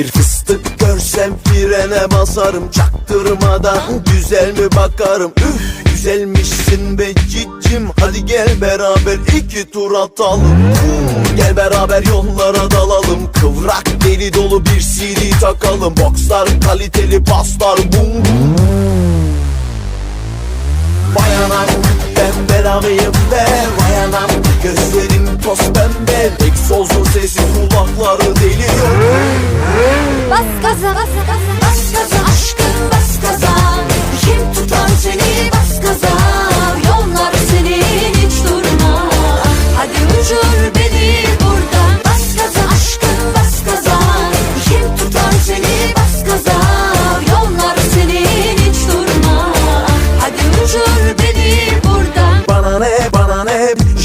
Bir fıstık görsem frene basarım Çaktırmadan güzel mi bakarım? Üf güzelmişsin be cicim Hadi gel beraber iki tur atalım. Gel beraber yollara dalalım Kıvrak deli dolu bir CD takalım. Boxlar kaliteli paslar bum bum. Vay anam ben belamıyım be gaza bas gaza bas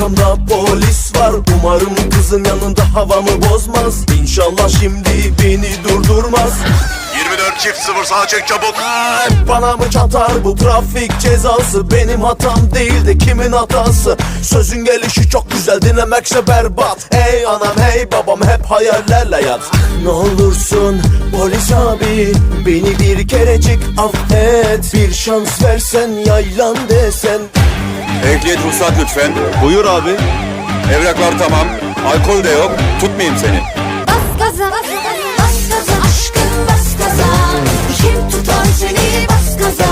arkamda polis var. Umarım kızın yanında havamı bozmaz. İnşallah şimdi beni durdurmaz. 24 çift 0 sağa çek çabuk. Bana mı çatar bu trafik cezası? Benim hatam değil de kimin hatası? Sözün gelişi çok güzel dinlemekse berbat. Hey anam hey babam hep hayallerle yat. Ne olursun polis abi Beni bir kerecik affet. Bir şans versen yaylan desen Ehliyet ruhsat lütfen. Buyur abi. Evraklar tamam. Alkol de yok. Tutmayayım seni. Bas gaza, bas gaza, bas gaza aşkım bas gaza. Kim tutar seni bas gaza.